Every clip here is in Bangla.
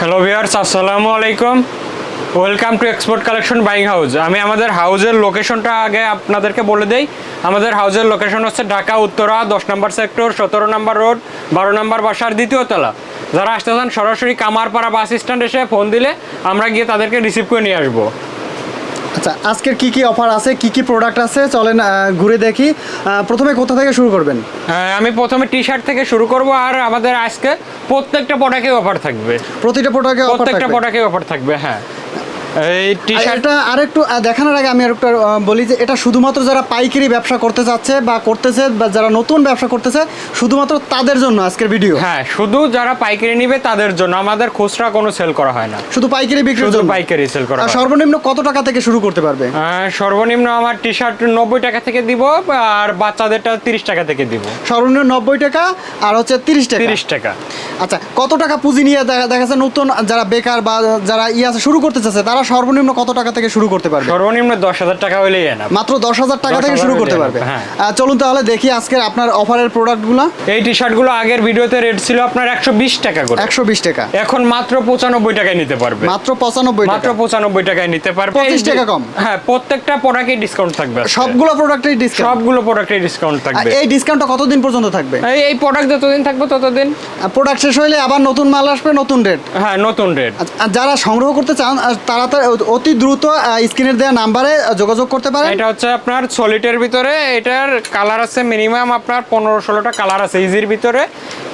হ্যালো ভিউয়ার্স আসসালামু আলাইকুম। Welcome to export collection buying house আমি আমাদের হাউজের লোকেশনটা আগে আপনাদেরকে বলে দেই। আমাদের হাউজের লোকেশন হচ্ছে ঢাকা, উত্তরা, দশ নম্বর সেক্টর সতেরো নম্বর রোড বারো নম্বর বাসার দ্বিতীয় তলা। যারা আসতে চান সরাসরি কামারপাড়া বাস স্ট্যান্ড এসে ফোন দিলে আমরা গিয়ে তাদেরকে রিসিভ করে নিয়ে আসব। আচ্ছা আজকের কি কি অফার আছে? কি কি প্রোডাক্ট আছে? চলেন ঘুরে দেখি। প্রথমে কোথা থেকে শুরু করবেন? হ্যাঁ, আমি প্রথমে টি শার্ট থেকে শুরু করব আর আমাদের আজকে প্রত্যেকটা প্রোডাক্টে অফার থাকবে। প্রতিটা প্রোডাক্টে প্রত্যেকটা প্রোডাক্টে অফার থাকবে হ্যাঁ। এই টি আর শার্ট আরেকটু দেখানোর আগে আমি আরেকটু বলি যে এটা শুধুমাত্র যারা পাইকারি ব্যবসা করতে চাচ্ছে বা করতেছে বা যারা নতুন ব্যবসা করতেছে শুধুমাত্র তাদের জন্য আজকের ভিডিও হ্যাঁ শুধু যারা পাইকারি নিবে তাদের জন্য। আমাদের খুচরা কোনো সেল করা হয় না। শুধু পাইকারি বিক্রির শুধু পাইকারি সেল করা। সর্বনিম্ন কত টাকা থেকে শুরু করতে পারবে? সর্বনিম্ন আমার টি শার্ট নব্বই টাকা থেকে দিব আর বাচ্চাদেরটা তিরিশ টাকা থেকে দিব। সর্বনিম্ন নব্বই টাকা আর হচ্ছে তিরিশ টাকা। তিরিশ টাকা। আচ্ছা কত টাকা পুঁজি নিয়ে দেখা দেখা যাচ্ছে নতুন যারা বেকার বা যারা ইয়ে আছে শুরু করতে চাচ্ছে তারা সর্বনিম্ন কত টাকা থেকে শুরু করতে পারবে? সর্বনিম্ন দশ হাজার টাকা হলেই মাত্র দশ হাজার টাকা থেকে শুরু করতে পারবে। হ্যাঁ। চলুন তাহলে দেখি আজকের আপনার অফারের প্রোডাক্টগুলো। এই টি শার্টগুলো আগের ভিডিওতে রেট ছিল আপনার একশো বিশ টাকা করে। একশো বিশ টাকা। এখন মাত্র পঁচানব্বই টাকায় নিতে পারবে। মাত্র পঁচানব্বই মাত্র পঁচানব্বই টাকায় নিতে পারবে। 25 এই যে- টাকা কম। হ্যাঁ প্রত্যেকটা প্রোডাক্টে ডিসকাউন্ট থাকবে সবগুলো প্রোডাক্টের ডিসকাউন্ট সবগুলো প্রোডাক্টে ডিসকাউন্ট থাকবে। এই ডিসকাউন্টটা কতদিন পর্যন্ত থাকবে? এই প্রোডাক্ট যতদিন থাকবে ততদিন। প্রোডাক্ট শেষ হলে আবার নতুন মাল আসবে নতুন রেট হ্যাঁ নতুন রেট যারা সংগ্রহ করতে চান তারা তো অতি দ্রুত স্ক্রিনের দেওয়া নাম্বারে যোগাযোগ করতে পারেন। এটা হচ্ছে আপনার সলিটের ভিতরে এটার কালার আছে মিনিমাম আপনার পনেরো ষোলোটা কালার আছে। ইজির ভিতরে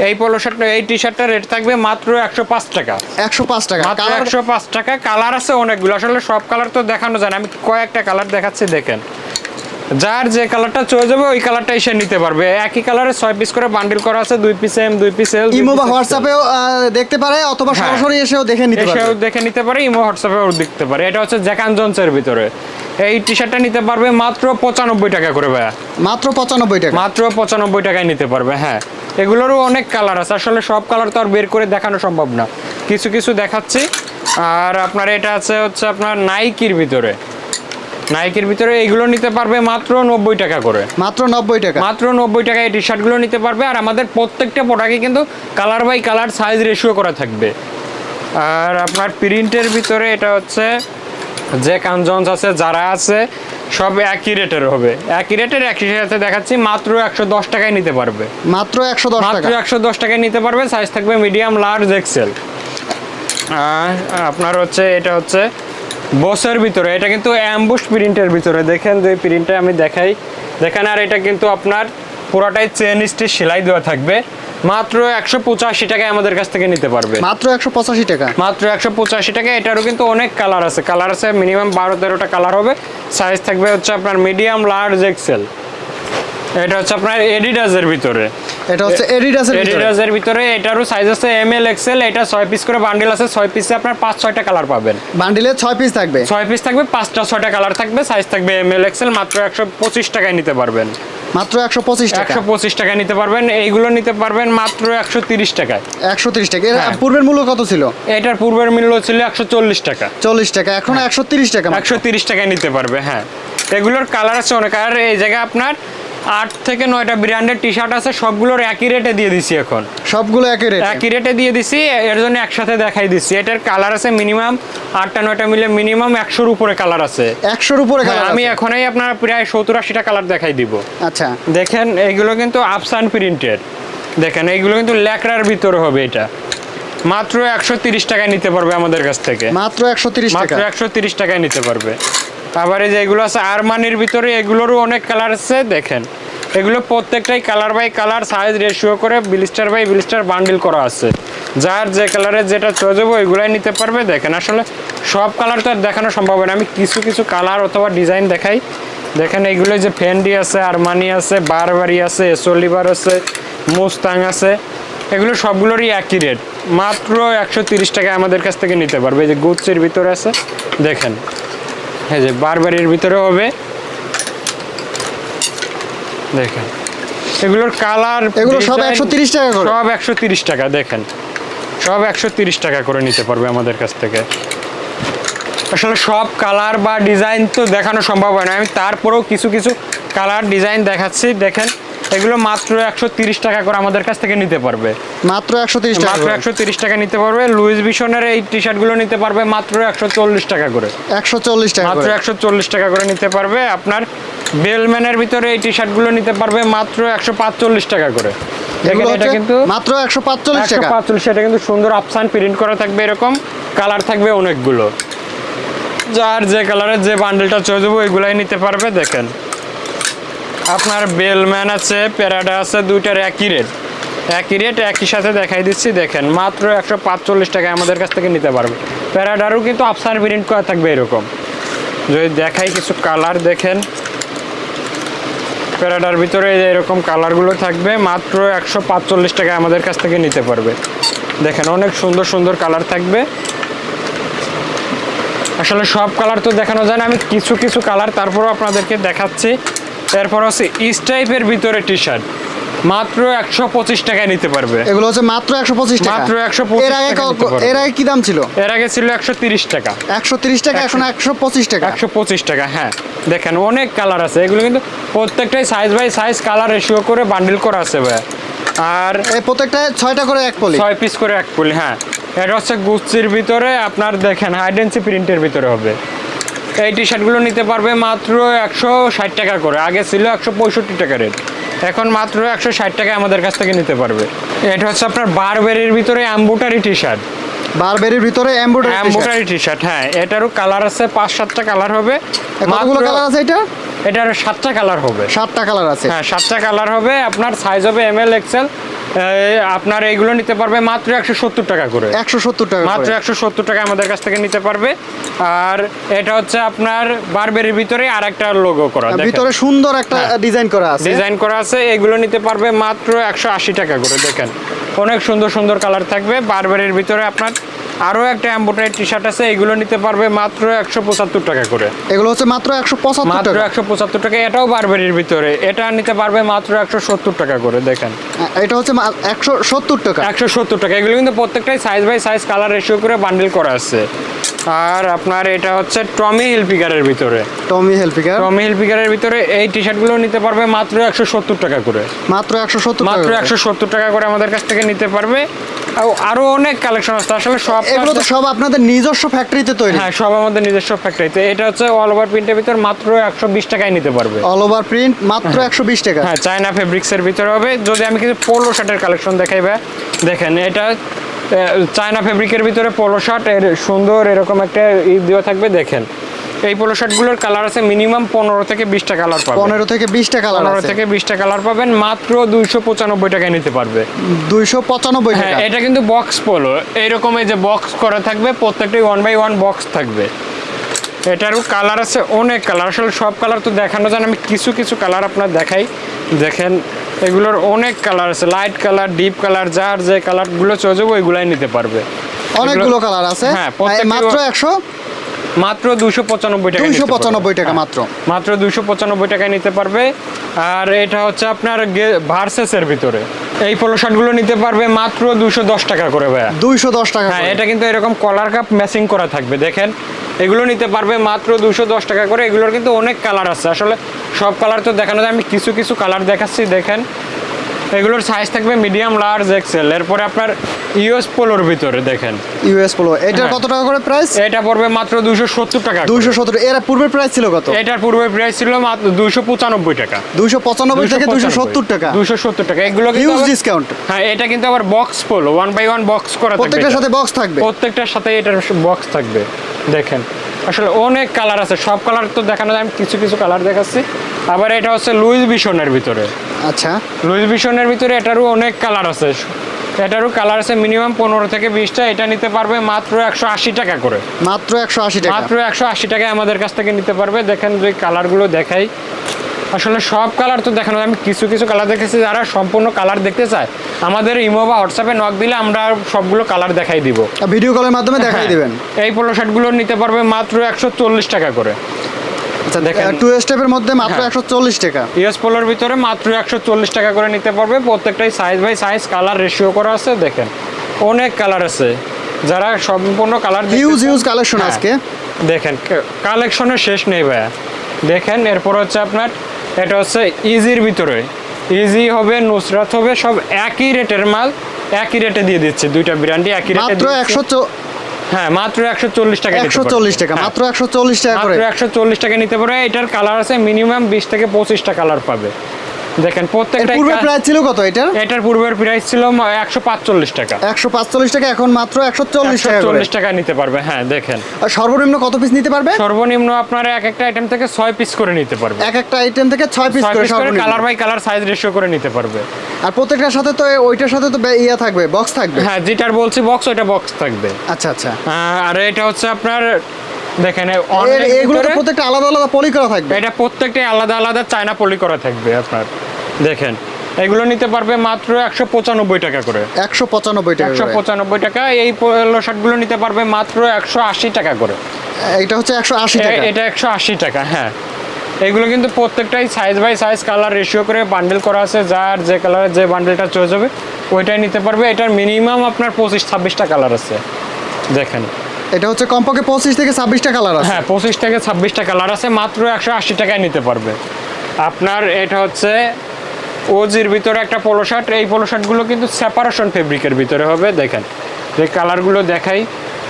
এই পোলো শার্ট এই টি শার্টটার রেট থাকবে মাত্র একশো পাঁচ টাকা। একশো পাঁচ টাকা। মাত্র একশো পাঁচ টাকা। কালার আছে অনেকগুলো আসলে সব কালার তো দেখানো যায় না। আমি কয়েকটা কালার দেখাচ্ছি দেখেন। যার যে কালারটা চলে যাবে ওই কালারটা এসে নিতে পারবে। একই কালারে ছয় পিস করে বান্ডিল করা আছে দুই পিস এম দুই পিস এল ইমো বা হোয়াটসঅ্যাপেও দেখতে পারে অথবা হ্যাঁ। সরাসরি এসেও দেখে নিতে পারে এসেও দেখে নিতে পারে ইমো হোয়াটসঅ্যাপেও দেখতে পারে। এটা হচ্ছে জ্যাকান জনসের ভিতরে। এই টি শার্টটা নিতে পারবে মাত্র পঁচানব্বই টাকা করে ভাইয়া। মাত্র পঁচানব্বই টাকা। মাত্র পঁচানব্বই টাকায় নিতে পারবে হ্যাঁ। এগুলোরও অনেক কালার আছে। আসলে সব কালার তো আর বের করে দেখানো সম্ভব না। কিছু কিছু দেখাচ্ছি। আর আপনার এটা আছে হচ্ছে আপনার নাইকির ভিতরে। নাইকির ভিতরে এগুলো নিতে পারবে মাত্র নব্বই টাকা করে। মাত্র নব্বই টাকা। মাত্র নব্বই টাকা এই টি শার্টগুলো নিতে পারবে আর আমাদের প্রত্যেকটা প্রোডাক্টে কিন্তু colour by colour size ratio করা থাকবে। আর আপনার প্রিন্টের ভিতরে এটা হচ্ছে যে কাঞ্জন্স আছে যারা আছে সব একই রেটের হবে। একই রেটের একই সাথে দেখাচ্ছি মাত্র একশো দশ টাকায় নিতে পারবে। মাত্র একশো দশ মাত্র একশো দশ টাকায় নিতে পারবে সাইজ থাকবে মিডিয়াম লার্জ এক্সেল আর আপনার হচ্ছে এটা হচ্ছে বসের ভিতরে এটা কিন্তু অ্যাম্বুশ প্রিন্টের ভিতরে। দেখেন যে প্রিন্টটা আমি দেখাই। দেখেন আর এটা কিন্তু আপনার পুরোটাই চেন স্টিচ সেলাই দেওয়া থাকবে। মাত্র একশো পঁচাশি টাকায় আমাদের কাছ থেকে নিতে পারবে। মাত্র একশো পঁচাশি টাকা? মাত্র একশো পঁচাশি টাকা এটারও কিন্তু অনেক কালার আছে। কালার আছে মিনিমাম বারো তেরোটা কালার হবে। সাইজ থাকবে হচ্ছে আপনার মিডিয়াম লার্জ এক্সেল এটা হচ্ছে আপনার এডিডাসের ভিতরে। এটা হচ্ছে এডিডাসের এডিডাসের ভিতরে। এটারও সাইজ আছে এম এল এক্সেল এটা ছয় পিস করে বান্ডেল আছে ছয় পিসে আপনার পাঁচ ছয়টা কালার পাবেন। বান্ডিলে ছয় পিস থাকবে? ছয় পিস থাকবে পাঁচটা ছয়টা কালার থাকবে সাইজ থাকবে এম এল এক্সেল মাত্র একশো পঁচিশ টাকায় নিতে পারবেন। মাত্র একশো পঁচিশ টাকা। একশো পঁচিশ টাকায় নিতে পারবেন এইগুলো নিতে পারবেন মাত্র একশো তিরিশ টাকায়। একশো তিরিশ টাকা। এর হ্যাঁ। পূর্বের মূল্য কত ছিল? এটার পূর্বের মূল্য ছিল একশো চল্লিশ টাকা। চল্লিশ টাকা। এখন একশো তিরিশ টাকা একশো তিরিশ টাকায় নিতে পারবে হ্যাঁ। এগুলোর কালার আছে অনেক। আর এই জায়গায় আপনার আট থেকে নয়টা ব্র্যান্ডের টি শার্ট আছে সবগুলোর একই রেটে দিয়ে দিছি এখন। সবগুলো একই রেট একই রেটে দিয়ে দিছি এর জন্য একসাথে দেখাই দিছি এটার কালার আছে মিনিমাম আটটা নয়টা মিলে মিনিমাম একশোর উপরে কালার আছে। একশোর উপরে হ্যাঁ, কালার আমি এখনই আপনার প্রায় সত্তর আশিটা কালার দেখাই দিব। আচ্ছা। দেখেন এইগুলো কিন্তু আফসান প্রিন্টের দেখেন এইগুলো কিন্তু ল্যাকড়ার ভিতরে হবে এটা। মাত্র একশো তিরিশ টাকায় নিতে পারবে আমাদের কাছ থেকে। মাত্র একশো তিরিশ মাত্র একশো তিরিশ টাকায় নিতে পারবে। আবার এই যে এগুলো আছে আরমানির ভিতরে, এগুলোরও অনেক কালার আছে, দেখেন। এগুলো প্রত্যেকটাই colour by colour size ratio করে বিলিস্টার বাই বিলিস্টার বান্ডিল করা আছে। যার যে কালারের যেটা চলে যাব ওইগুলাই নিতে পারবে। দেখেন, আসলে সব কালার তো আর দেখানো সম্ভব না। আমি কিছু কিছু কালার অথবা ডিজাইন দেখাই। দেখেন, এইগুলো যে ফেন্ডি আছে আরমানি আছে বারবারি আছে এসোলিভার আছে মুস্তাং আছে, এগুলো সবগুলোরই একই রেট মাত্র একশো টাকায় আমাদের কাছ থেকে নিতে পারবে। এই যে গুচ্ছের ভিতরে আছে, দেখেন। এই যে বারবারের ভিতরে হবে। দেখেন। এগুলোর কালার এগুলো সব 130 টাকা করে? সব একশো তিরিশ টাকা দেখেন। সব একশো তিরিশ টাকা করে নিতে পারবে আমাদের কাছ থেকে। আসলে সব কালার বা ডিজাইন তো দেখানো সম্ভব হয় না। আমি তারপরেও কিছু কিছু কালার ডিজাইন দেখাচ্ছি। দেখেন এগুলো মাত্র একশো তিরিশ টাকা করে আমাদের কাছ থেকে নিতে পারবে। মাত্র একশো তিরিশ টাকা মাত্র একশো তিরিশ টাকা নিতে পারবে। লুইস ভিশনের এই টি শার্টগুলো নিতে পারবে মাত্র একশো চল্লিশ টাকা করে। একশো চল্লিশ টাকা মাত্র একশো চল্লিশ টাকা করে নিতে পারবে। আপনার বেলম্যানের ভিতরে এই টি শার্টগুলো নিতে পারবে মাত্র একশো পাঁচচল্লিশ টাকা করে। দেখেন এটা কিন্তু মাত্র একশো পাঁচচল্লিশ টাকা। পাঁচচল্লিশ এটা কিন্তু সুন্দর আফসান প্রিন্ট করা থাকবে এরকম। কালার থাকবে অনেকগুলো। যার যে কালারের যে বান্ডেলটা চলে যাব ওইগুলাই নিতে পারবে দেখেন। আপনার বেলম্যান আছে প্যারাডা আছে, দুইটার একই রেট একই রেট একই সাথে দেখাই দিচ্ছি, দেখেন, মাত্র একশো পাঁচচল্লিশ টাকায় আমাদের কাছ থেকে নিতে পারবে। প্যারাডারও কিন্তু আফসান প্রিন্ট করা থাকবে এরকম। যদি দেখাই কিছু কালার দেখেন। প্যারাডার ভিতরে এরকম কালারগুলো থাকবে, মাত্র একশো পাঁচচল্লিশ টাকায় আমাদের কাছ থেকে নিতে পারবে। দেখেন, অনেক সুন্দর সুন্দর কালার থাকবে। আসলে সব কালার তো দেখানো যায় না, আমি কিছু কিছু কালার তারপরও আপনাদেরকে দেখাচ্ছি। এরপর হচ্ছে ইস টাইপের ভিতরে টি শার্ট মাত্র একশো পঁচিশ টাকায় নিতে পারবে। এগুলো হচ্ছে মাত্র একশো পঁচিশ মাত্র 125 এর আগে। এর আগে কি দাম ছিল? এর আগে ছিল একশো তিরিশ টাকা। একশো তিরিশ টাকা এখন একশো পঁচিশ টাকা। একশো পঁচিশ টাকা হ্যাঁ। দেখেন অনেক কালার আছে। এগুলো কিন্তু প্রত্যেকটাই size by size colour ratio করে বান্ডিল করা আছে ভাই আর এই প্রত্যেকটা ছয়টা করে এক পলি ছয় পিস করে এক পুলি হ্যাঁ। এটা হচ্ছে গুচির ভিতরে আপনার দেখেন হাইডেন্সি প্রিন্টের ভিতরে হবে। এই টি শার্টগুলো নিতে পারবে মাত্র একশো ষাট টাকা করে। আগে ছিল একশো পঁয়ষট্টি টাকা রেট। এখন মাত্র একশো ষাট টাকায় আমাদের কাছ থেকে নিতে পারবে। এটা হচ্ছে আপনার বারবেরির ভিতরে অ্যাম্বুটারি টি শার্ট বারবেরির ভিতরে এমব্রয়ডারি অ্যাম্বুটারি টি শার্ট হ্যাঁ। এটারও কালার আছে পাঁচ সাতটা কালার হবে। কতগুলো কালার আছে এটা? এটার সাতটা কালার হবে। সাতটা কালার আছে। হ্যাঁ সাতটা কালার হবে। আপনার সাইজ হবে এম এল এক্সেল আপনার এইগুলো নিতে পারবে মাত্র একশো সত্তর টাকা করে। একশো সত্তর টাকা মাত্র একশো সত্তর টাকা আমাদের কাছ থেকে নিতে পারবে। আর এটা হচ্ছে আপনার বারবেরির ভিতরে আর একটা লোগো করা। ভিতরে সুন্দর একটা ডিজাইন করা আছে। ডিজাইন করা আছে। এগুলো নিতে পারবে মাত্র একশো আশি টাকা করে দেখেন। অনেক সুন্দর সুন্দর কালার থাকবে। বারবেরির ভিতরে আপনার আরও একটা এম্বোটারি টি শার্ট আছে এগুলো নিতে পারবে মাত্র একশো পঁচাত্তর টাকা করে। এগুলো হচ্ছে মাত্র একশো পঁচাত্তর মাত্র একশো পঁচাত্তর টাকা এটাও বারবেরির ভিতরে। এটা নিতে পারবে মাত্র একশো সত্তর টাকা করে দেখেন। এটা হচ্ছে একশো সত্তর টাকা। একশো সত্তর টাকা এগুলো কিন্তু প্রত্যেকটাই size by size colour ratio করে বান্ডিল করা আছে। আর আপনার এটা হচ্ছে টমি হিলপিকারের ভিতরে। টমি হেলফিকার টমি হিলপিকারের ভিতরে এই টি শার্টগুলো নিতে পারবে মাত্র একশো সত্তর টাকা করে। মাত্র একশো সত্তর মাত্র একশো সত্তর টাকা করে আমাদের কাছ থেকে নিতে পারবে। আর- অনেক কালেকশন আছে। আসলে সব এগুলো তো সব আপনাদের নিজস্ব ফ্যাক্টরিতে তৈরি। হ্যাঁ সব আমাদের নিজস্ব ফ্যাক্টরিতে এটা হচ্ছে অল ওভার প্রিন্টের ভিতর মাত্র একশো বিশ টাকায় নিতে পারবে। অল ওভার প্রিন্ট মাত্র একশো বিশ টাকা। হ্যাঁ চায়না ফেব্রিক্সের ভিতরে হবে। যদি আমি কিছু পোলো শার্টের কালেকশন দেখাই ভাই দেখেন এটা চায়না ফেব্রিকের ভিতরে পোলো শার্ট এর সুন্দর এরকম একটা ই দেওয়া থাকবে দেখেন। এই পোলো শার্টগুলোর কালার আছে মিনিমাম পনেরো থেকে বিশটা কালার পাবেন। পনেরো থেকে বিশটা কালার পনেরো থেকে বিশটা কালার পাবেন মাত্র দুইশো পঁচানব্বই টাকায় নিতে পারবে। দুইশো পঁচানব্বই হ্যাঁ এটা কিন্তু বক্স পোলো এইরকম এই যে বক্স করা থাকবে প্রত্যেকটাই ওয়ান বাই ওয়ান বক্স থাকবে। এটারও কালার আছে অনেক কালার আসলে সব কালার তো দেখানো যায় আমি কিছু কিছু কালার আপনার দেখাই। দেখেন এগুলোর অনেক কালার আছে। লাইট কালার ডিপ কালার যার যে কালারগুলো চলে যাব ওইগুলাই নিতে পারবে। অনেকগুলো কালার আছে। হ্যাঁ, মাত্র একশো মাত্র দুশো পঁচানব্বই টাকা দুশো পঁচানব্বই টাকা মাত্র। মাত্র দুশো পঁচানব্বই টাকায় নিতে পারবে। আর এটা হচ্ছে আপনার ভার্সেসের ভিতরে। এই পোলো শার্টগুলো নিতে পারবে মাত্র দুশো দশ টাকা করে ভাইয়া। দুইশো দশ টাকা হ্যাঁ এটা কিন্তু এরকম কলার কাপ ম্যাচিং করা থাকবে দেখেন। এগুলো নিতে পারবে মাত্র দুশো দশ টাকা করে। এগুলোর কিন্তু অনেক কালার আছে। আসলে সব কালার তো দেখানো যায়। আমি কিছু কিছু কালার দেখাচ্ছি দেখেন। এগুলোর সাইজ থাকবে মিডিয়াম লার্জ এক্সেল এরপরে আপনার ইউএস পোলোর ভিতরে দেখেন। ইউএস পোলো এটার হ্যাঁ। কত টাকা করে প্রাইস এটা পড়বে মাত্র দুশো সত্তর টাকা করে। দুইশো সত্তর এর পূর্বের প্রাইস ছিল কত? এটার পূর্বে প্রাইস ছিল মাত্র দুশো পঁচানব্বই টাকা। দুইশো পঁচানব্বই থেকে দুইশো সত্তর টাকা। দুশো সত্তর টাকা। এগুলো কিন্তু হিউজ ডিসকাউন্ট হ্যাঁ এটা কিন্তু আবার box polo one by one box করা থাকবে। প্রত্যেকটার সাথে বক্স থাকবে। প্রত্যেকটার সাথে এটার বক্স থাকবে। দেখেন। আসলে অনেক কালার আছে। সব কালার তো দেখানো যায় আমি কিছু কিছু কালার দেখাচ্ছি। আবার এটা হচ্ছে লুইস ভিশনের ভিতরে। আচ্ছা। লুইস ভিশনের ভিতরে এটারও অনেক কালার আছে। এটারও কালার আছে মিনিমাম পনেরো থেকে বিশটা। এটা নিতে পারবে মাত্র একশো আশি টাকা করে। মাত্র একশো আশি টাকা। মাত্র একশো আশি টাকায় আমাদের কাছ থেকে নিতে পারবে। দেখেন যে কালারগুলো দেখাই। আসলে সব কালার তো দেখানো আমি কিছু কিছু কালার দেখেছি যারা সম্পূর্ণ কালার দেখতে চায়। আমাদের ইমো বা হোয়াটসঅ্যাপে নক দিলে আমরা সবগুলো কালার দেখাই দিব। ভিডিও কলের মাধ্যমে দেখাই হ্যাঁ, দিবেন এই পোলো শার্টগুলো নিতে পারবে মাত্র একশো চল্লিশ টাকা করে। আচ্ছা দেখেন। টু স্টেপের মধ্যে মাত্র হ্যাঁ। একশো চল্লিশ টাকা। পোলোর ভিতরে মাত্র একশো চল্লিশ টাকা করে নিতে পারবে। প্রত্যেকটাই size by size colour ratio করা আছে দেখেন। অনেক কালার আছে। যারা সম্পূর্ণ কালার হিউজ হিউজ কালেকশন আজকে। দেখেন কালেকশনের শেষ নেই ভাইয়া। দেখেন এরপর হচ্ছে আপনার এটা হচ্ছে ইজির ভিতরে। ইজি হবে নুসরাত হবে সব একই রেটের মাল একই রেটে দিয়ে দিচ্ছে দুইটা ব্র্যান্ডই একই রেটে মাত্র একশো হ্যাঁ মাত্র একশো চল্লিশ টাকা দিতে একশো পারবে। চল্লিশ টাকা হ্যাঁ, মাত্র একশো চল্লিশ টাকা করে। মাত্র একশো চল্লিশ টাকা নিতে পারে। এটার কালার আছে মিনিমাম বিশ থেকে পঁচিশটা কালার পাবে। দেখেন প্রত্যেকটা পূর্বে প্রাইস ছিল কত এটার? এটার পূর্বের প্রাইস ছিল একশো পাঁচচল্লিশ টাকা। একশো পাঁচচল্লিশ টাকা এখন মাত্র একশো চল্লিশ টাকা করে। চল্লিশ টাকা নিতে পারবে হ্যাঁ দেখেন। আর সর্বনিম্ন কত পিস নিতে পারবে? সর্বনিম্ন আপনার এক একটা আইটেম থেকে ছয় পিস করে নিতে পারবে। এক একটা আইটেম থেকে ছয় পিস করে সর্বনিম্ন। Colour by colour size ratio করে নিতে পারবে। আর প্রত্যেকটার সাথে তো ওইটার সাথে তো ইয়া থাকবে বক্স থাকবে। হ্যাঁ যেটার বলছি বক্স ওইটা বক্স থাকবে। আচ্ছা আচ্ছা। আর এটা হচ্ছে আপনার দেখেন এগুলো প্রত্যেকটা আলাদা আলাদা পলি করা থাকবে? এটা প্রত্যেকটাই আলাদা আলাদা চায়না পলি করা থাকবে আপনার। দেখেন এগুলো নিতে পারবে মাত্র একশো পঁচানব্বই টাকা করে। একশো পঁচানব্বই টাকা একশো পঁচানব্বই টাকা এই পোলো শার্টগুলো নিতে পারবে মাত্র একশো আশি টাকা করে। এটা হচ্ছে একশো আশি টাকা। এটা একশো আশি টাকা হ্যাঁ। এগুলো কিন্তু প্রত্যেকটাই size by size colour ratio করে বান্ডেল করা আছে যার যে কালারের যে বান্ডেলটা চয়েস হবে ওইটাই নিতে পারবে। এটার মিনিমাম আপনার পঁচিশ ছাব্বিশটা কালার আছে। দেখেন। এটা হচ্ছে কমপক্ষে পঁচিশ থেকে ছাব্বিশটা কালার আছে। হ্যাঁ পঁচিশ থেকে ছাব্বিশটা কালার আছে মাত্র একশো আশি টাকায় নিতে পারবে। আপনার এটা হচ্ছে ওজির ভিতরে একটা পোলো শার্ট এই পোলো শার্টগুলো কিন্তু সেপারেশন ফেব্রিকের ভিতরে হবে দেখেন। যে কালারগুলো দেখাই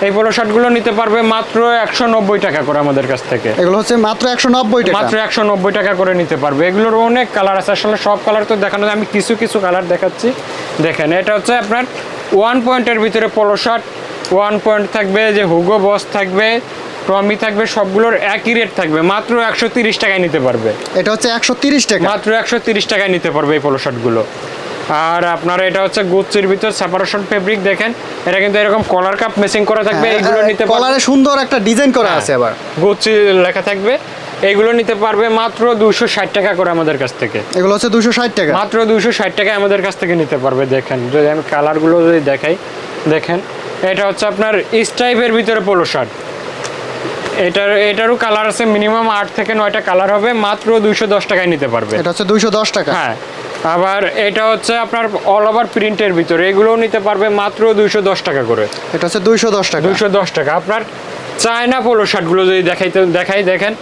এই পোলো শার্টগুলো নিতে পারবে মাত্র একশো নব্বই টাকা করে আমাদের কাছ থেকে। এগুলো হচ্ছে মাত্র একশো নব্বই টাকা। মাত্র একশো নব্বই টাকা করে নিতে পারবে। এগুলোর অনেক কালার আছে আসলে সব কালার তো দেখানো আমি কিছু কিছু কালার দেখাচ্ছি। দেখেন এটা হচ্ছে আপনার ওয়ান পয়েন্টের ভিতরে পোলো শার্ট ওয়ান পয়েন্ট থাকবে যে হুগো বস থাকবে টমি থাকবে সবগুলোর একই রেট থাকবে। মাত্র একশো তিরিশ টাকায় নিতে পারবে। এটা হচ্ছে একশো তিরিশ টাকা। মাত্র একশো তিরিশ টাকায় নিতে পারবে এই পোলো শার্টগুলো আর আপনার এটা হচ্ছে গুচির ভিতর সেপারেশন ফেব্রিক দেখেন এটা কিন্তু এরকম কলার কাপ মেসিং করা থাকবে এইগুলো নিতে পারবে। কলারে সুন্দর একটা ডিজাইন করা আছে আবার। গুচি লেখা থাকবে এইগুলো নিতে পারবে মাত্র দুশো ষাট টাকা করে আমাদের কাছ থেকে। এগুলো হচ্ছে দুশো ষাট টাকা। মাত্র দুশো ষাট টাকায় আমাদের কাছ থেকে নিতে পারবে দেখেন। যদি আমি কালারগুলো যদি দেখাই দেখেন এটা হচ্ছে আপনার স্টাইপের ভিতরে পোলো শার্ট এটার এটারও কালার আছে মিনিমাম আট থেকে নয়টা কালার হবে মাত্র দুইশো দশ টাকায় নিতে পারবে। এটা হচ্ছে দুইশো দশ টাকা। হ্যাঁ আবার এটা হচ্ছে আপনার অল ওভার প্রিন্টের ভিতরে এগুলোও নিতে পারবে মাত্র দুইশো দশ টাকা করে। এটা হচ্ছে দুইশো দশ টাকা। দুশো দশ টাকা। আপনার চায়না পোলো শার্টগুলো যদি দেখাইতে দেখাই দেখেন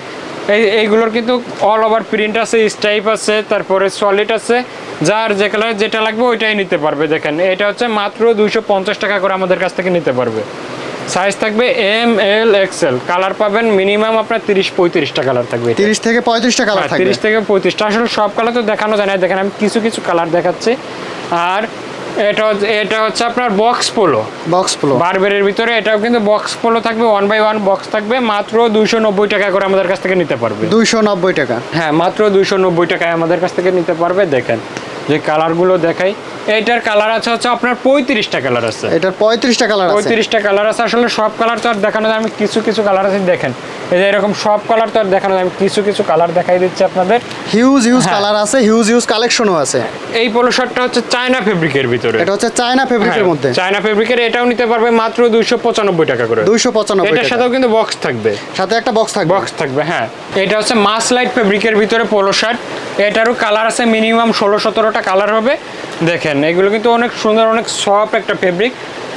এই এইগুলোর কিন্তু অল ওভার প্রিন্ট আছে স্টাইপ আছে তারপরে সলিড আছে যার যে কালার যেটা লাগবে ওইটাই নিতে পারবে দেখেন। এটা হচ্ছে মাত্র দুইশো পঞ্চাশ টাকা করে আমাদের কাছ থেকে নিতে পারবে। সাইজ থাকবে এম এল এক্সেল কালার পাবেন মিনিমাম আপনার তিরিশ পঁয়ত্রিশটা কালার থাকবে তিরিশ থেকে পঁয়ত্রিশটা কালার হ্যাঁ, তিরিশ থেকে পঁয়ত্রিশটা আসলে সব কালার তো দেখানো যায় না দেখেন আমি কিছু কিছু কালার দেখাচ্ছি। আর এটা এটা হচ্ছে আপনার বক্স পোলো বক্স পোলো বারবেরের ভিতরে এটাও কিন্তু বক্স পোলো থাকবে ওয়ান বাই ওয়ান বক্স থাকবে মাত্র দুইশো নব্বই টাকা করে আমাদের কাছ থেকে নিতে পারবে। দুইশো নব্বই টাকা। হ্যাঁ মাত্র দুইশো নব্বই টাকায় আমাদের কাছ থেকে নিতে পারবে দেখেন। যে কালারগুলো দেখাই এটার কালার আছে হচ্ছে আপনার পঁয়ত্রিশটা কালার আছে। এটার পঁয়ত্রিশটা কালার পঁয়ত্রিশটা কালার আছে। আসলে সব কালার তো আর দেখানো যায়। আমি কিছু কিছু কালার আছে দেখেন। এই যে এরকম সব কালার তো আর দেখানো যায়। আমি কিছু কিছু কালার দেখাই দিচ্ছি আপনাদের। হিউজ হিউজ হ্যাঁ। কালার আছে হিউজ হিউজ কালেকশনও আছে। এই পোলো শার্টটা হচ্ছে চায়না ফেব্রিকের ভিতরে। এটা হচ্ছে চায়না ফেব্রিকের হ্যাঁ, মধ্যে। চায়না ফেব্রিকের এটাও নিতে পারবে মাত্র দুইশো পঁচানব্বই টাকা করে। দুইশো পঁচানব্বই এটার সাথেও কিন্তু বক্স থাকবে। সাথে একটা বক্স থাকবে। বক্স থাকবে হ্যাঁ। এটা হচ্ছে মাস লাইট ফেব্রিকের ভিতরে পোলো শার্ট এটারও কালার আছে মিনিমাম ষোলো সতেরোটা কালার হবে। দেখেন এগুলো কিন্তু অনেক সুন্দর অনেক সফট একটা ফেব্রিক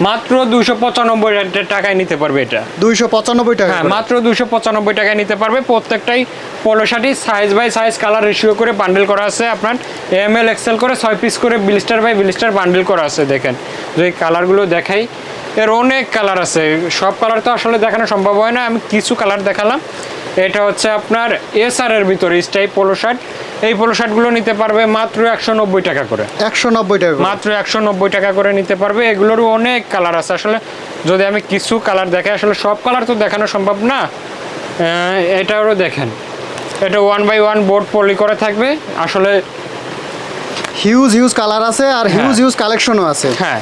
মাত্র দুশো পঁচানব্বই টাকায় নিতে পারবে এটা। দুইশো পঁচানব্বই টাকা হ্যাঁ মাত্র দুশো পঁচানব্বই টাকায় নিতে পারবে। প্রত্যেকটাই polo শার্টই size by size colour ratio করে বান্ডেল করা আছে আপনার। এম এল এক্সেল করে ছয় পিস করে বিলিস্টার বাই বিলিস্টার বান্ডেল করা আছে দেখেন। যদি কালারগুলো দেখাই এর অনেক কালার আছে। সব কালার তো আসলে দেখানো সম্ভব হয় না। আমি কিছু কালার দেখালাম। এটা হচ্ছে আপনার এস আর এর ভিতরে স্টাইপ পোলো শার্ট। এই পোলো শার্টগুলো নিতে পারবে মাত্র একশো নব্বই টাকা করে। একশো নব্বই টাকা মাত্র একশো নব্বই টাকা করে নিতে পারবে। এগুলোরও অনেক কালার আছে। আসলে যদি আমি কিছু কালার দেখাই আসলে সব কালার তো দেখানো সম্ভব না। এটারও দেখেন। এটা one by one board poly করে থাকবে। আসলে হিউজ হিউজ কালার আছে আর হিউজ হিউজ কালেকশনও আছে। হ্যাঁ।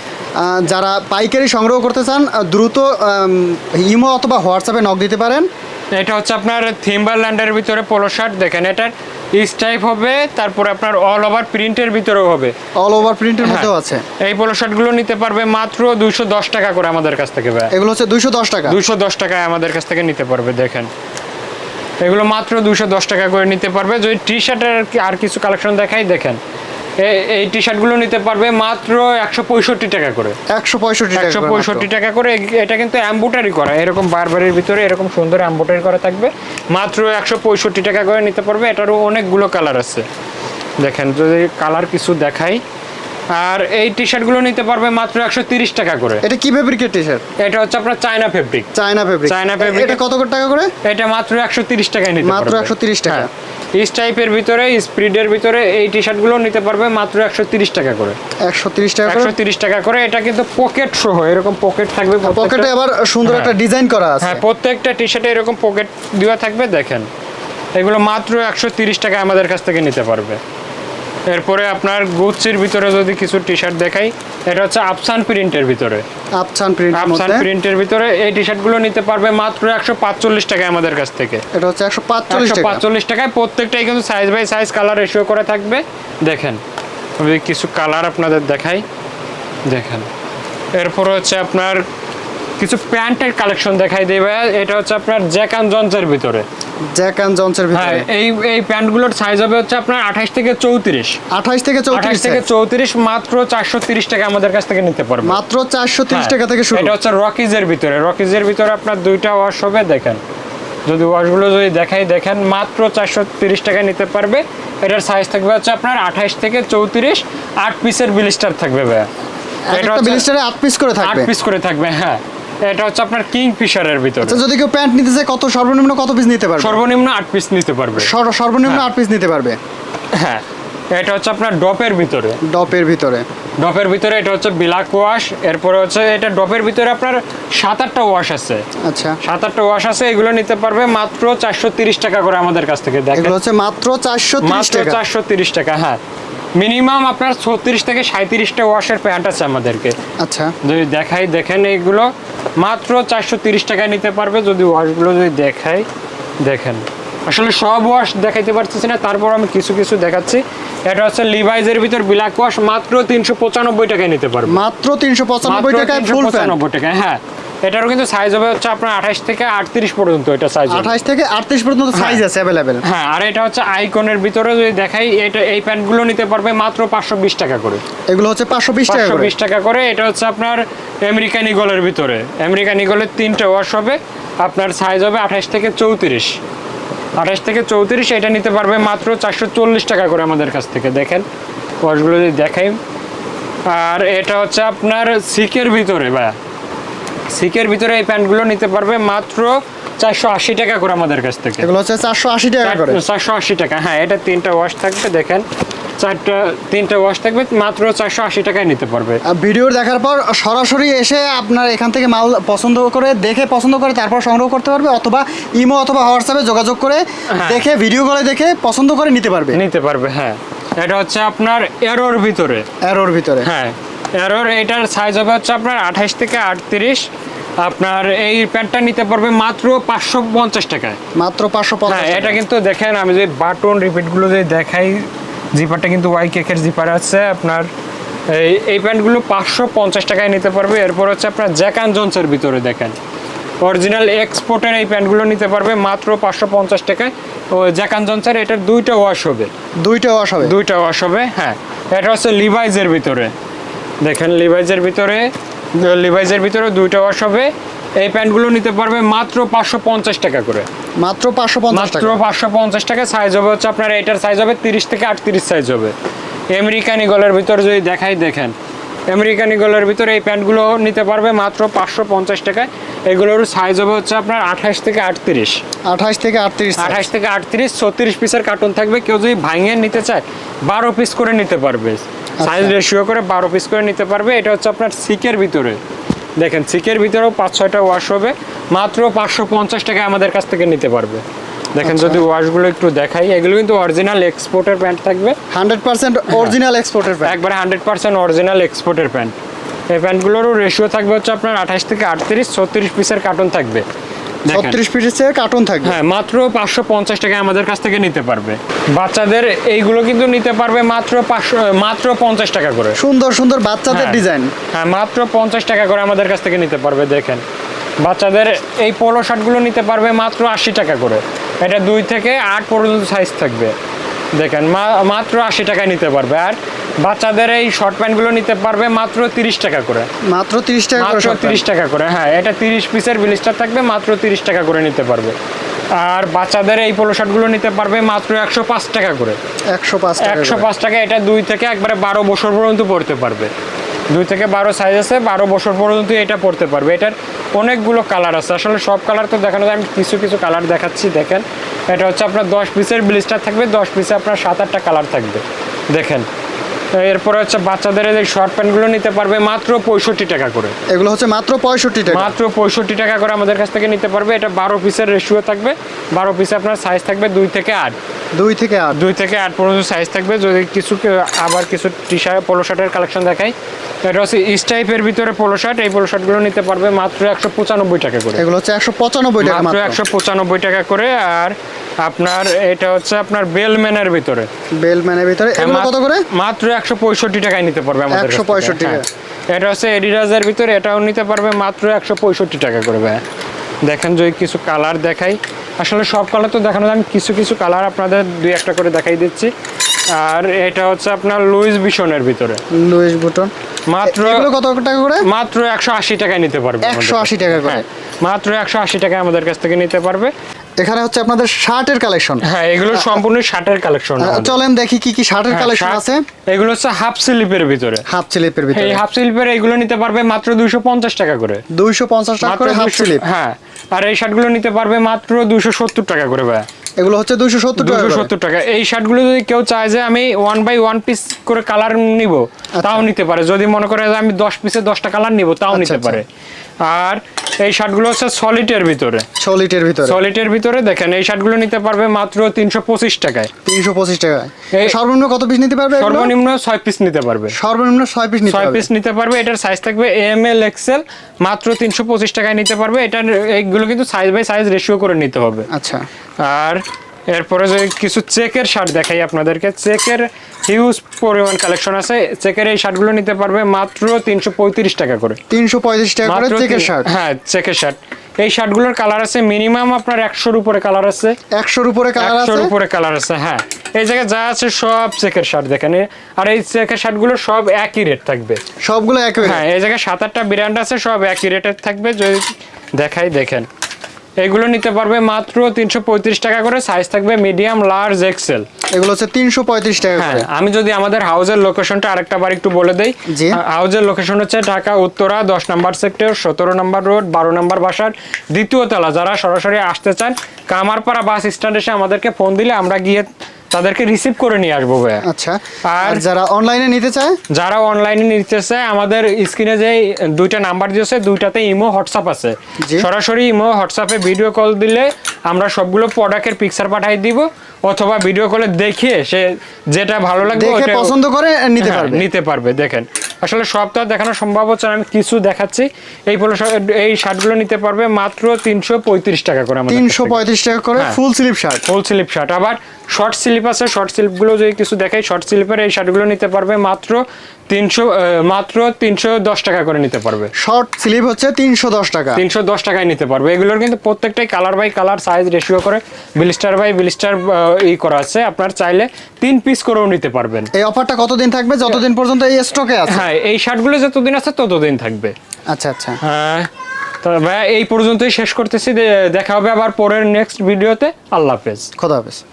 যারা পাইকারি সংগ্রহ করতে চান দ্রুত ইমো অথবা হোয়াটসঅ্যাপে নক দিতে পারেন। এটা হচ্ছে আপনার থিম্বারল্যান্ডের ভিতরে পোলো শার্ট দেখেন এটার স্টাইপ হবে তারপর আপনার অল ওভার প্রিন্টের ভিতরেও হবে। অল ওভার প্রিন্টের মধ্যেও আছে। এই পোলো শার্টগুলো নিতে পারবে মাত্র দুশো দশ টাকা করে আমাদের কাছ থেকে ভাই এগুলো হচ্ছে দুইশো দশ টাকা। দুশো দশ টাকায় আমাদের কাছ থেকে নিতে পারবে দেখেন। এগুলো মাত্র দুশো দশ টাকা করে নিতে পারবে। যদি টি শার্টের আর কিছু কালেকশন দেখাই দেখেন। এই টি শার্টগুলো নিতে পারবে মাত্র একশো পঁয়ষট্টি টাকা করে। একশো পঁয়ষট্টি একশো পঁয়ষট্টি টাকা করে এটা কিন্তু অ্যাম্বুটারি করা। এরকম বারবারের ভিতরে এরকম সুন্দর অ্যাম্বুটারি করা থাকবে। মাত্র একশো পঁয়ষট্টি টাকা করে নিতে পারবে। এটারও অনেকগুলো কালার আছে। দেখেন যদি কালার কিছু দেখাই আর এই টি শার্টগুলো নিতে পারবে মাত্র একশো তিরিশ টাকা করে। এটা কি ফেব্রিকের টি শার্ট এটা হচ্ছে আপনার China fabric China fabric China fabric। এটা কত করে টাকা করে? এটা মাত্র একশো তিরিশ টাকায় নিতে মাত্র পারবে। 130 টাকা। ইস টাইপের ভিতরে স্প্রিডের ভিতরে এই টি শার্টগুলো নিতে পারবে মাত্র একশো তিরিশ টাকা করে। একশো তিরিশ টাকা করে? একশো তিরিশ টাকা করে। এটা কিন্তু পকেট সহ এরকম পকেট থাকবে পকেটে আবার সুন্দর হ্যাঁ। একটা ডিজাইন করা আছে। হ্যাঁ প্রত্যেকটা টি শার্টে এরকম পকেট দেওয়া থাকবে দেখেন। এগুলো মাত্র একশো তিরিশ টাকা আমাদের কাছ থেকে নিতে পারবে। এরপরে আপনার গুচির ভিতরে যদি কিছু টি শার্ট দেখাই এটা হচ্ছে আফসান প্রিন্টের ভিতরে। আফসান প্রিন্ট আফসান প্রিন্টের ভিতরে এই টি শার্টগুলো নিতে পারবে মাত্র একশো পাঁচচল্লিশ টাকায় আমাদের কাছ থেকে। এটা হচ্ছে একশো পাঁচচল্লিশ পাঁচচল্লিশ টাকায় প্রত্যেকটাই কিন্তু size by size colour ratio করে থাকবে। দেখেন আমি কিছু কালার আপনাদের দেখাই। দেখেন এরপর হচ্ছে আপনার কিছু প্যান্টের কালেকশন দেখাই দেবে এটা হচ্ছে আপনার জ্যাক অ্যান্ড জন্সের ভিতরে। জ্যাক অ্যান্ড জন্সের ভিতরে। এই এই প্যান্টগুলোর সাইজ হবে হচ্ছে আপনার আঠাশ থেকে চৌত্রিশ। আঠাশ থেকে আঠাশ চৌত্রিশ থেকে চৌত্রিশ মাত্র চারশো তিরিশ টাকা আমাদের কাছ থেকে নিতে পারবে। মাত্র চারশো তিরিশ হ্যাঁ, টাকা থেকে শুরু। এটা হচ্ছে রকিজের ভিতরে। রকিজের ভিতরে আপনার দুইটা ওয়াশ হবে দেখেন। যদি ওয়াশগুলো যদি দেখাই দেখেন মাত্র চারশো তিরিশ টাকায় নিতে পারবে। এটার সাইজ থাকবে হচ্ছে আপনার আঠাশ থেকে চৌত্রিশ আট পিসের বিলিস্টার থাকবে ভাইয়া। এক এটা বিলিস্টারে আট পিস করে থাকবে। আট পিস করে থাকবে হ্যাঁ। এটা হচ্ছে আপনার কিং ফিশারের ভিতরে। আচ্ছা যদি কেউ প্যান্ট নিতে চায় কত সর্বনিম্ন কত পিস নিতে পারবে? সর্বনিম্ন আট পিস নিতে পারবে। সর্বনিম্ন হ্যাঁ। আট পিস নিতে পারবে? হ্যাঁ। এটা হচ্ছে আপনার ডপের ভিতরে। ডপের ভিতরে। ডপের ভিতরে এটা হচ্ছে ব্ল্যাক ওয়াশ এরপরে হচ্ছে এটা ডপের ভিতরে আপনার সাত আটটা ওয়াশ আছে। আচ্ছা। সাত আটটা ওয়াশ আছে এগুলো নিতে পারবে মাত্র চারশো তিরিশ টাকা করে আমাদের কাছ থেকে দেখেন। এগুলো হচ্ছে মাত্র চারশো মাত্র চারশো টাকা হ্যাঁ। মিনিমাম আপনার ছত্রিশ থেকে সাঁত্রিশটা ওয়াশের প্যান্ট আছে আমাদেরকে। আচ্ছা। যদি দেখাই দেখেন এইগুলো মাত্র চারশো তিরিশ টাকায় নিতে পারবে যদি ওয়াশগুলো যদি দেখাই দেখেন। আসলে সব ওয়াশ দেখাইতে পারতেছি না তারপর আমি কিছু কিছু দেখাচ্ছি। এটা হচ্ছে লিভাইজের ভিতর ব্ল্যাক ওয়াশ মাত্র তিনশো পঁচানব্বই টাকায় নিতে পারবে। মাত্র তিনশো পঁচানব্বই টাকায় 395 ফুল প্যান্ট টাকায় হ্যাঁ। এটারও কিন্তু সাইজ হবে হচ্ছে আপনার আঠাশ থেকে আটত্রিশ পর্যন্ত এটা সাইজ আঠাশ থেকে আটত্রিশ পর্যন্ত সাইজ আছে অ্যাভেলেবেল হ্যাঁ আর এটা হচ্ছে আইকনের ভিতরে যদি দেখাই এটা এই প্যান্টগুলো নিতে পারবে মাত্র পাঁচশো বিশ টাকা করে। এগুলো হচ্ছে পাঁচশো বিশ টাকা বিশ টাকা করে এটা হচ্ছে আপনার আমেরিকান ইগলের ভিতরে। আমেরিকান ইগলের তিনটে ওয়াশ হবে আপনার সাইজ হবে আঠাশ থেকে চৌত্রিশ। আঠাশ থেকে চৌত্রিশ এটা নিতে পারবে মাত্র চারশো চল্লিশ টাকা করে আমাদের কাছ থেকে দেখেন। ওয়াশগুলো যদি দেখাই। আর এটা হচ্ছে আপনার সিকের ভিতরে বা সিকের ভিতরে এই প্যান্টগুলো নিতে পারবে মাত্র চারশো আশি টাকা করে আমাদের কাছ থেকে। এগুলো হচ্ছে চারশো আশি টাকা করে। চারশো আশি টাকা হ্যাঁ এটা তিনটা ওয়াশ থাকবে দেখেন। চারটা তিনটা ওয়াশ থাকবে মাত্র চারশো আশি টাকায় নিতে পারবে। ভিডিও দেখার পর সরাসরি এসে আপনার এখান থেকে মাল পছন্দ করে দেখে পছন্দ করে তারপর সংগ্রহ করতে পারবে অথবা ইমো অথবা হোয়াটসঅ্যাপে যোগাযোগ করে হ্যাঁ। দেখে ভিডিও করে দেখে পছন্দ করে নিতে পারবে। নিতে পারবে হ্যাঁ। এটা হচ্ছে আপনার এরোর ভিতরে। এরোর ভিতরে। হ্যাঁ। এরোর এটার সাইজ হবে হচ্ছে আপনার আঠাশ থেকে আটত্রিশ। আপনার এই প্যান্টটা নিতে পারবে মাত্র পাঁচশো পঞ্চাশ টাকায়। মাত্র পাঁচশো হ্যাঁ পঞ্চাশ এটা কিন্তু দেখেন আমি যে বাটন রিপিটগুলো যে দেখাই জিপারটা কিন্তু ওয়াই কেকের জিপার আছে। আপনার এই এই প্যান্টগুলো পাঁচশো পঞ্চাশ টাকায় নিতে পারবে। এরপর হচ্ছে আপনার জ্যাকান জোন্সের ভিতরে দেখেন। অরিজিনাল এক্সপোর্টের এই প্যান্টগুলো নিতে পারবে মাত্র পাঁচশো পঞ্চাশ টাকায়। ও জ্যাকান জোন্সের এটার দুইটা ওয়াশ হবে। দুইটা ওয়াশ হবে। দুইটা ওয়াশ হবে হ্যাঁ। এটা হচ্ছে লিভাইজের ভিতরে। দেখেন লিভাইজের ভিতরে লিভাইজের ভিতরে দুইটা ওয়াশ হবে। এই প্যান্টগুলো নিতে পারবে মাত্র পাঁচশো পঞ্চাশ টাকা করে। মাত্র পাঁচশো পঞ্চাশ মাত্র পাঁচশো পঞ্চাশ টাকা সাইজ হবে হচ্ছে আপনার এটার সাইজ হবে তিরিশ থেকে আটত্রিশ সাইজ হবে। আমেরিকান ইগলের ভিতরে যদি দেখাই দেখেন। আমেরিকান ইগলের ভিতরে এই প্যান্টগুলো নিতে পারবে মাত্র পাঁচশো পঞ্চাশ টাকায়। এগুলোর সাইজ হবে হচ্ছে আপনার আঠাশ থেকে আটত্রিশ। আঠাশ থেকে আটত্রিশ আঠাশ থেকে আটত্রিশ ছত্রিশ পিসের কার্টুন থাকবে। কেউ যদি ভাঙিয়ে নিতে চায় বারো পিস করে নিতে পারবে। সাইজ রেশিও করে বারো পিস করে নিতে পারবে। এটা হচ্ছে আপনার সিকের ভিতরে। দেখেন সিকের ভিতরেও পাঁচ ছয়টা ওয়াশ হবে। মাত্র পাঁচশো পঞ্চাশ টাকায় আমাদের কাছ থেকে নিতে পারবে। দেখেন আচ্ছা। যদি ওয়াশগুলো একটু দেখাই এগুলো কিন্তু অরিজিনাল এক্সপোর্টের প্যান্ট থাকবে। হান্ড্রেড পার্সেন্ট অরিজিনাল এক্সপোর্টের প্যান্ট একবারে হান্ড্রেড পার্সেন্ট অরিজিনাল এক্সপোর্টের প্যান্ট এই প্যান্টগুলোরও রেশিও থাকবে হচ্ছে আপনার আঠাশ থেকে আটত্রিশ ছত্রিশ পিসের কার্টুন থাকবে। ছত্রিশ পিসের কার্টুন থাকবে। হ্যাঁ মাত্র পাঁচশো পঞ্চাশ টাকায় আমাদের কাছ থেকে নিতে পারবে। বাচ্চাদের এইগুলো কিন্তু নিতে পারবে মাত্র পাঁচশো মাত্র পঞ্চাশ টাকা করে। সুন্দর সুন্দর বাচ্চাদের হ্যাঁ। ডিজাইন হ্যাঁ মাত্র পঞ্চাশ টাকা করে আমাদের কাছ থেকে নিতে পারবে দেখেন। বাচ্চাদের এই পোলো শার্টগুলো নিতে পারবে মাত্র আশি টাকা করে। এটা দুই থেকে আট পর্যন্ত সাইজ থাকবে। দেখেন মাত্র আশি টাকায় নিতে পারবে। আর বাচ্চাদের এই শর্ট প্যান্টগুলো নিতে পারবে মাত্র তিরিশ টাকা করে। মাত্র তিরিশ টাকা মাত্র তিরিশ টাকা করে হ্যাঁ এটা তিরিশ পিসের বিলিস্টার থাকবে মাত্র তিরিশ টাকা করে নিতে পারবে। আর বাচ্চাদের এই পোলো শার্টগুলো নিতে পারবে মাত্র একশো পাঁচ টাকা করে। একশো পাঁচ একশো পাঁচ টাকা এটা দুই থেকে একবারে বারো বছর পর্যন্ত পড়তে পারবে। দুই থেকে বারো সাইজ আছে, বারো বছর পর্যন্ত এটা পড়তে পারবে। এটার অনেকগুলো কালার আছে। আসলে সব কালার তো দেখানো যায়। আমি কিছু কিছু কালার দেখাচ্ছি, দেখেন। এটা হচ্ছে আপনার দশ পিসের ব্লিস্টার থাকবে। দশ পিসে আপনার সাত, আটটা কালার থাকবে। দেখেন। এরপরে হচ্ছে বাচ্চাদের এই শর্ট প্যান্টগুলো নিতে পারবে মাত্র পঁয়ষট্টি টাকা করে। এগুলো হচ্ছে মাত্র পঁয়ষট্টি টাকা। মাত্র পঁয়ষট্টি টাকা করে আমাদের কাছ থেকে নিতে পারবে। এটা বারো পিসের রেশিও থাকবে। বারো পিসে আপনার সাইজ থাকবে দুই থেকে আট। দুই থেকে আট। দুই থেকে আট পর্যন্ত সাইজ থাকবে। যদি কিছু আবার কিছু টি শার্ট পোলো শার্টের কালেকশন দেখাই এটা হচ্ছে ইস টাইপের ভিতরে পোলো শার্ট এই পোলো শার্টগুলো নিতে পারবে মাত্র একশো পঁচানব্বই টাকা করে। এগুলো হচ্ছে একশো পঁচানব্বই টাকা মাত্র একশো পঁচানব্বই টাকা করে। আর আপনার এটা হচ্ছে আপনার বেলম্যানের ভিতরে। বেলম্যানের ভিতরে। এগুলো মাত- কত করে? মাত্র একশো পঁয়ষট্টি টাকায় নিতে পারবে আমাদের থেকে। 165 হ্যাঁ। এটা হচ্ছে এডিডাসের ভিতরে এটাও নিতে পারবে মাত্র একশো পঁয়ষট্টি টাকা করে দেখেন যদি কিছু কালার দেখাই। আসলে সব কালার তো দেখানো আমি কিছু কিছু কালার আপনাদের দুই একটা করে দেখাই দিচ্ছি। আর এটা হচ্ছে আপনার লুইস বিশনের ভিতরে। লুইস বুটন মাত্র এগুলো কত টাকা করে? মাত্র একশো আশি টাকায় নিতে পারবে কাছ 180 টাকা করে। হ্যাঁ, মাত্র একশো আশি টাকায় আমাদের কাছ থেকে নিতে পারবে। এখানে হচ্ছে আপনাদের শার্টের কালেকশন। হ্যাঁ এগুলো সম্পূর্ণ শার্টের কালেকশন। চলেন দেখি কি কি শার্টের কালেকশন আছে। এগুলো হচ্ছে হাফ স্লিপের ভিতরে। হাফ স্লিপের ভিতরে। এই হাফ স্লিপের এইগুলো নিতে পারবে মাত্র দুইশো পঞ্চাশ টাকা করে। দুইশো পঞ্চাশ টাকা করে হাফ স্লিপ। হ্যাঁ আর এই শার্টগুলো নিতে পারবে মাত্র দুশো সত্তর টাকা করে ভাই এগুলো হচ্ছে দুইশো সত্তর টাকা দুশো করে। সত্তর টাকা। এই শার্টগুলো যদি কেউ চায় যে আমি ওয়ান বাই ওয়ান পিস করে কালার নিব আচ্ছা। তাও নিতে পারে। যদি মনে করে যে আমি দশ পিসে দশটা কালার নিব তাও আচ্ছা, নিতে আচ্ছা। পারে। আর এই শার্টগুলো হচ্ছে সলিটের ভিতরে। সলিটের ভিতরে। সলিটের ভিতরে দেখেন এই শার্টগুলো নিতে পারবে মাত্র তিনশো পঁচিশ টাকায়। তিনশো পঁচিশ টাকা এই- সর্বনিম্ন কত পিস নিতে পারবে সর্বনিম্ন ছয় পিস নিতে পারবে। সর্বনিম্ন ছয় পিস নিতে ছয় পারবে। পিস নিতে পারবে এটার সাইজ থাকবে এম এল এক্সেল মাত্র তিনশো পঁচিশ টাকায় নিতে পারবে। এটার এইগুলো কিন্তু সাইজ বাই সাইজ রেশিও করে নিতে হবে। আচ্ছা। আর এরপরে যে কিছু চেকের শার্ট দেখাই আপনাদেরকে। চেকের হিউজ পরিমাণ কালেকশন আছে। চেকের এই শার্টগুলো নিতে পারবে মাত্র তিনশো পঁয়ত্রিশ টাকা করে। তিনশো পঁয়ত্রিশ টাকা করে চেকের শার্ট? হ্যাঁ চেকের শার্ট। এই শার্টগুলোর কালার আছে মিনিমাম আপনার একশোর উপরে কালার আছে। একশোর উপরে কালার একশোর উপরে কালার আছে হ্যাঁ। এই জায়গায় যা আছে সব চেকের শার্ট দেখেন। আর এই চেকের শার্টগুলো সব একই রেট থাকবে। সবগুলো একই হ্যাঁ এই জায়গায় সাত আটটা ব্র্যান্ড আছে সব একই রেটের থাকবে। যদি দেখাই দেখেন। এগুলো নিতে পারবে মাত্র তিনশো পঁয়ত্রিশ টাকা করে। সাইজ থাকবে মিডিয়াম লার্জ এক্সেল এগুলো হচ্ছে তিনশো পঁয়ত্রিশ টাকা হ্যাঁ আমি যদি আমাদের হাউজের লোকেশনটা আরেকটা বার একটু বলে দেই। হাউজের লোকেশন হচ্ছে ঢাকা উত্তরা দশ নম্বর সেক্টর সতেরো নম্বর রোড বারো নম্বর বাসার দ্বিতীয় তলা। যারা সরাসরি আসতে চান কামারপাড়া বাস স্ট্যান্ড এসে আমাদেরকে ফোন দিলে আমরা গিয়ে তাদেরকে রিসিভ করে নিয়ে আসব ভাইয়া। আচ্ছা আর- যারা অনলাইনে নিতে চায়? যারা অনলাইনে নিতে চায় আমাদের স্ক্রিনে যে দুইটা নাম্বার দিয়েছে দুইটাতে ইমো হোয়াটসঅ্যাপ আছে। সরাসরি ইমো হোয়াটসঅ্যাপে ভিডিও কল দিলে আমরা সবগুলো প্রোডাক্টের পিকচার পাঠাই দিব অথবা ভিডিও কলে দেখে সে যেটা ভালো লাগবে পছন্দ করে নিতে হ্যাঁ, পারবে। নিতে পারবে দেখেন। আসলে সব তো দেখানো সম্ভব হচ্ছে আমি কিছু দেখাচ্ছি। এই পোলো এই শার্টগুলো নিতে পারবে মাত্র তিনশো পঁয়ত্রিশ টাকা করে আমাদের তিনশো পঁয়ত্রিশ টাকা করে। Full sleeve shirt full sleeve shirt আবার শর্ট স্লিপ আছে শর্ট স্লিপগুলো যদি কিছু দেখাই শর্ট স্লিপের এই শার্টগুলো নিতে পারবে মাত্র তিনশো মাত্র তিনশো দশ টাকা করে নিতে পারবে। শর্ট স্লিপ হচ্ছে তিনশো দশ টাকা। তিনশো দশ টাকায় নিতে পারবে। এগুলোর কিন্তু প্রত্যেকটাই colour by colour size ratio করে ব্লিস্টার বাই ব্লিস্টার ই করা আছে। আপনার চাইলে তিন পিস করেও নিতে পারবেন। এই অফারটা কতদিন থাকবে? যতদিন পর্যন্ত এই স্টকে আছে। হ্যাঁ এই শার্টগুলো যতদিন আছে ততদিন থাকবে। আচ্ছা আচ্ছা। হ্যাঁ তো ভাইয়া এই পর্যন্তই শেষ করতেছি। দেখা হবে আবার পরের নেক্সট ভিডিওতে আল্লাহ হাফেজ। খোদা হাফেজ।